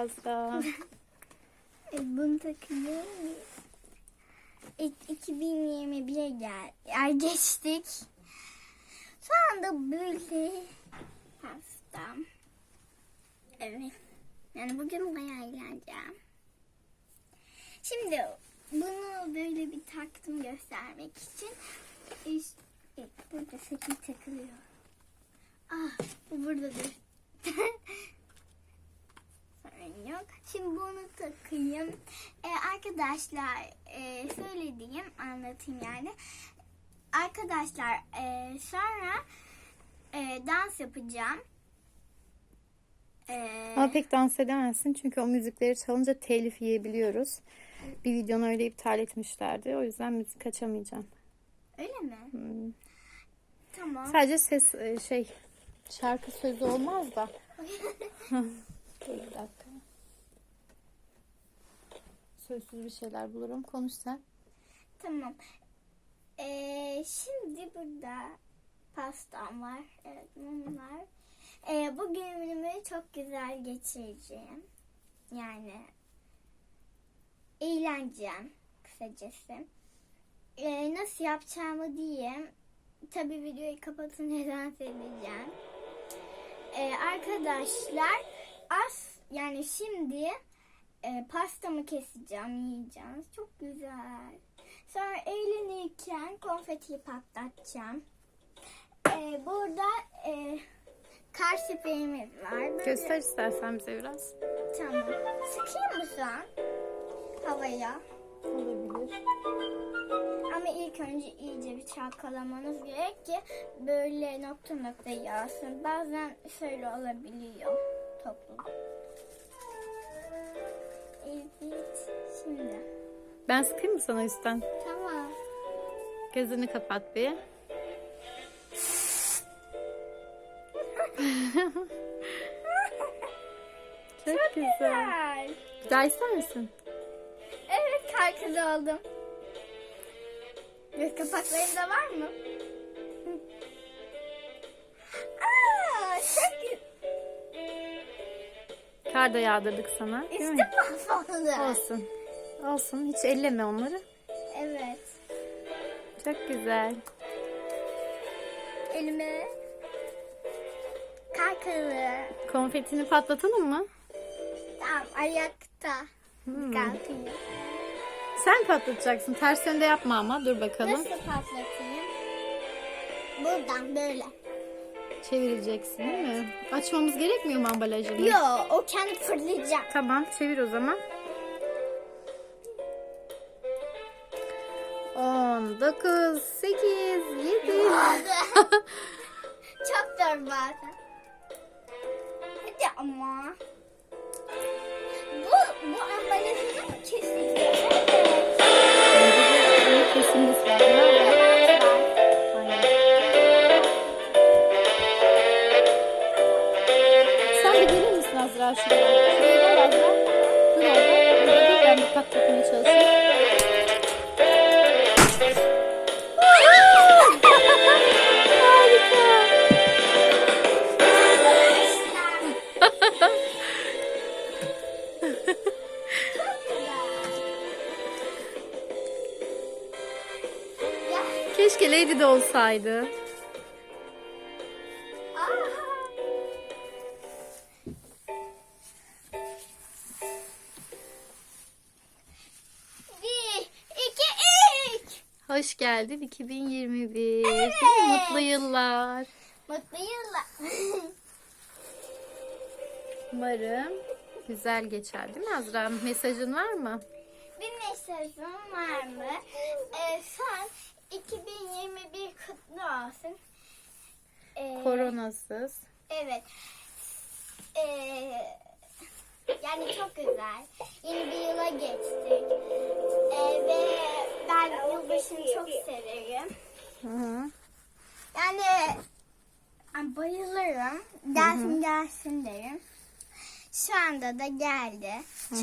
Evet Azra. E, Bunu? İ- 2021'e gel. Ay geçtik. Şu anda böyle pastam. Evet. Yani bugün bayağı eğleneceğim. Şimdi bunu böyle bir taktım göstermek için. Üst, e, burada sakın takılıyor. Ah bu burada dur. Yok. Şimdi bunu takayım. Ee, arkadaşlar e, söylediğim anlatayım yani. Arkadaşlar e, sonra e, dans yapacağım. E, Ama pek dans edemezsin çünkü o müzikleri çalınca telif yiyebiliyoruz. Bir videonu öyle iptal etmişlerdi. O yüzden müzik açamayacağım. öyle mi? Hmm. Tamam. Sadece ses e, şey şarkı sözü olmaz da. Dur bir dakika. Sözsüz bir şeyler bulurum. Konuş sen. Tamam. Ee, şimdi burada pastam var. Evet mumlar. Ee, bu günümü çok güzel geçireceğim. Yani eğleneceğim kısacası. Ee, nasıl yapacağımı diyeyim. Tabi videoyu kapatınca dans edeceğim. Ee, arkadaşlar az yani şimdi e, pastamı keseceğim yiyeceğiz. Çok güzel. Sonra eğlenirken konfeti patlatacağım. Ee, burada e, kar spreyimiz var. Böyle- Göster istersen bize biraz. Tamam. Sıkayım mı şu an? Havaya. Olabilir. Ama ilk önce iyice bir çalkalamanız gerek ki böyle nokta nokta yağsın. Bazen şöyle olabiliyor toplu. Şimdi. Ben sıkayım mı sana üstten? Tamam. Gözünü kapat bir. Çok güzel. Güzel. Bir daha ister misin? Evet karkız oldum. Göz kapaklarım da var mı? Kar da yağdırdık sana. Değil İşte mi? mahvoldu. Olsun. Olsun. Hiç elleme onları. Evet. Çok güzel. Elime karkalı. Konfetini patlatalım mı? Tamam ayakta. Hmm. Kalkayım. Sen patlatacaksın. Ters yönde yapma ama. Dur bakalım. Nasıl patlatayım? Buradan böyle. Çevireceksin değil mi? Açmamız gerekmiyor mu ambalajını? Yo o kendi fırlayacak. Tamam çevir o zaman. 10, 9, 8, 7. Çok zor bazen. Hadi ama. Bu, bu ambalajını mı keseceğiz? Azra şuraya? Şuraya gel Azra. Dur orada. Burada dur ben bir olsaydı. Hoş geldin 2021. Değil mi? Mutlu yıllar. Mutlu yıllar. Umarım güzel geçer değil mi Azra? Mesajın var mı? Bir mesajım var mı? Ee, son 2021 kutlu olsun. Ee, Koronasız. Evet. Ee, yani çok güzel. Yeni bir yıla geçtik. Ee, ve ben yılbaşını çok severim. Hı hı. Yani ay, bayılırım. Gelsin gelsin derim. Şu anda da geldi. Çok